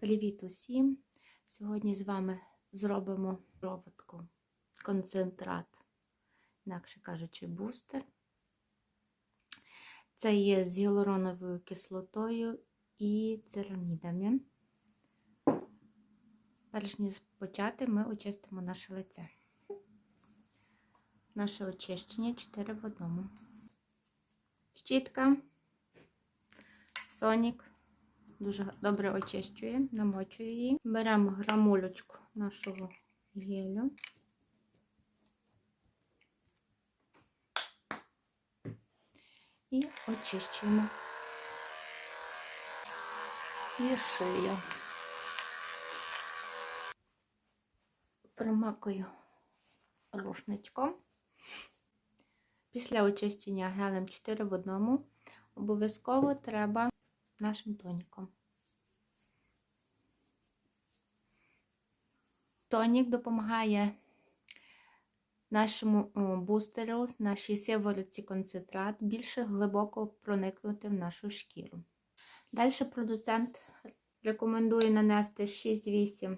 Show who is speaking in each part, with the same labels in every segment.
Speaker 1: Привіт усім! Сьогодні з вами зробимо проводку, концентрат, інакше кажучи, бустер. Це є з гіалуроновою кислотою і церамідами. Перш ніж почати, ми очистимо наше лице. Наше очищення 4 в одному. Щітка, сонік. Дуже добре очищує, намочує її. Беремо грамулечку нашого гелю. І очищуємо. І шию. Промакую рушничком. Після очищення гелем 4 в одному обов'язково треба нашим тоніком. Тонік допомагає нашому бустеру, нашій сиворотці концентрат більше глибоко проникнути в нашу шкіру. Далі продуцент рекомендує нанести 6-8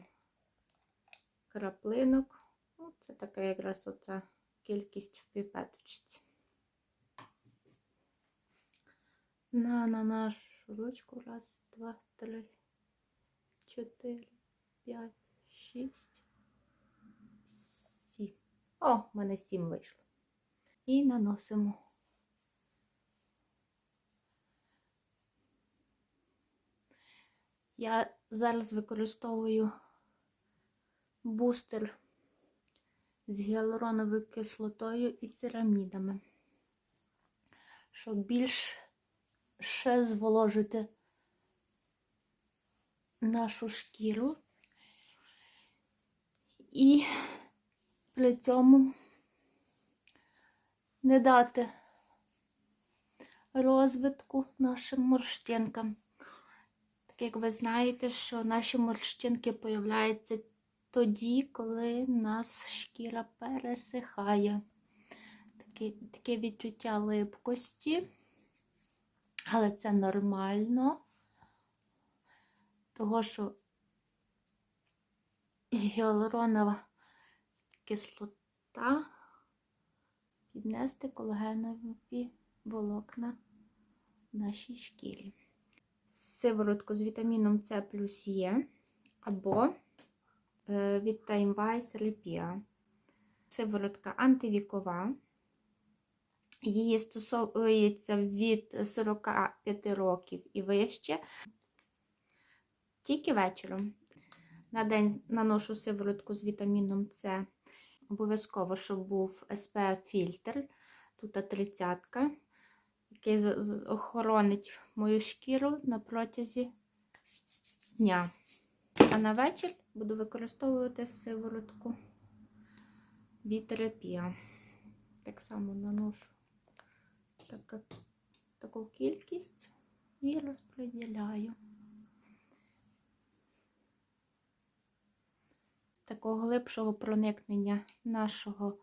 Speaker 1: краплинок. Ну, це така якраз оця кількість в піпеточці. На, на нашу ручку. Раз, два, три, чотири, п'ять, шість. О, в мене сім вийшло. І наносимо. Я зараз використовую бустер з гіалуроновою кислотою і церамідами, щоб більш ще зволожити нашу шкіру і при цьому не дати розвитку нашим морщинкам. Так як ви знаєте, що наші морщинки появляються тоді, коли нас шкіра пересихає. Таке, таке відчуття липкості. Але це нормально, того що гіалуронова кислота піднести колагенові волокна нашій шкірі. Сиворотку з вітаміном С плюс Є або від Time Vice Repia. Сиворотка антивікова. Її стосується від 45 років і вище. Тільки вечором. На день наношу сиворотку з вітаміном С. Обов'язково, щоб був SPF-фільтр. Тут 30 який охоронить мою шкіру на протязі дня. А на вечір буду використовувати сиворотку від терапія. Так само наношу така, таку кількість і розподіляю. Такого глибшого проникнення нашого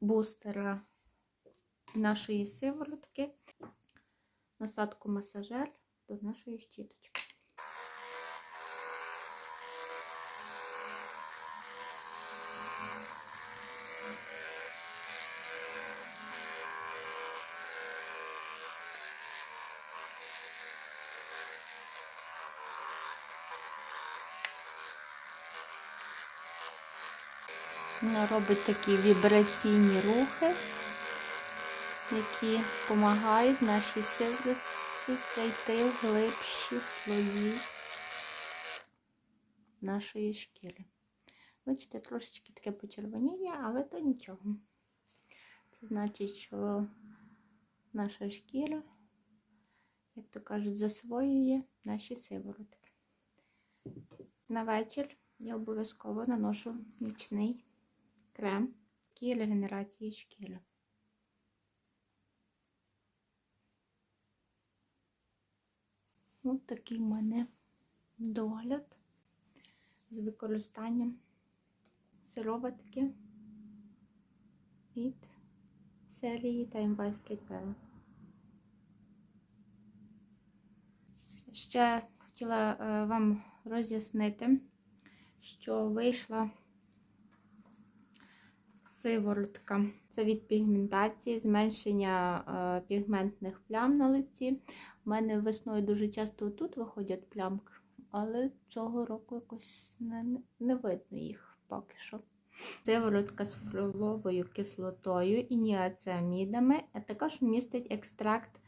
Speaker 1: бустера, нашої сиворотки, насадку масажер до нашої щіточки. Вона робить такі вібраційні рухи, які допомагають нашій силиці зайти в глибші слої нашої шкіри. Бачите, трошечки таке почервоніння, але то нічого. Це значить, що наша шкіра, як то кажуть, засвоює наші сиворотки. На вечір я обов'язково наношу нічний крем який регенерації шкіри. Ось такий в мене догляд з використанням сироватки від серії Time Vice Repel. Ще хотіла е, вам роз'яснити, що вийшла сиворотка. Це від пігментації, зменшення е, пігментних плям на лиці. У мене весною дуже часто тут виходять плямки, але цього року якось не, не видно їх поки що. Сиворотка з фроловою кислотою і ніацеамідами, а також містить екстракт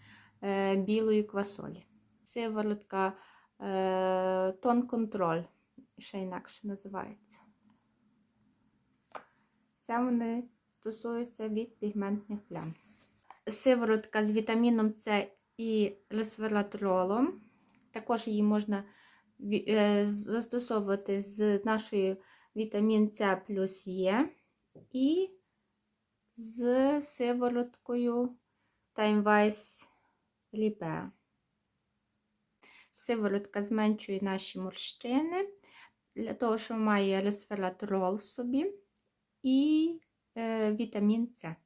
Speaker 1: е, білої квасолі. Сиворотка е, тон контроль, ще інакше називається. Це вони стосуються від пігментних плям. Сиворотка з вітаміном С і ресвератролом. Також її можна е, застосовувати з нашою вітамін С плюс Є і з сивороткою Timewise Lipe. Сиворотка зменшує наші морщини для того, що має ресвератрол в собі і е, вітамін С.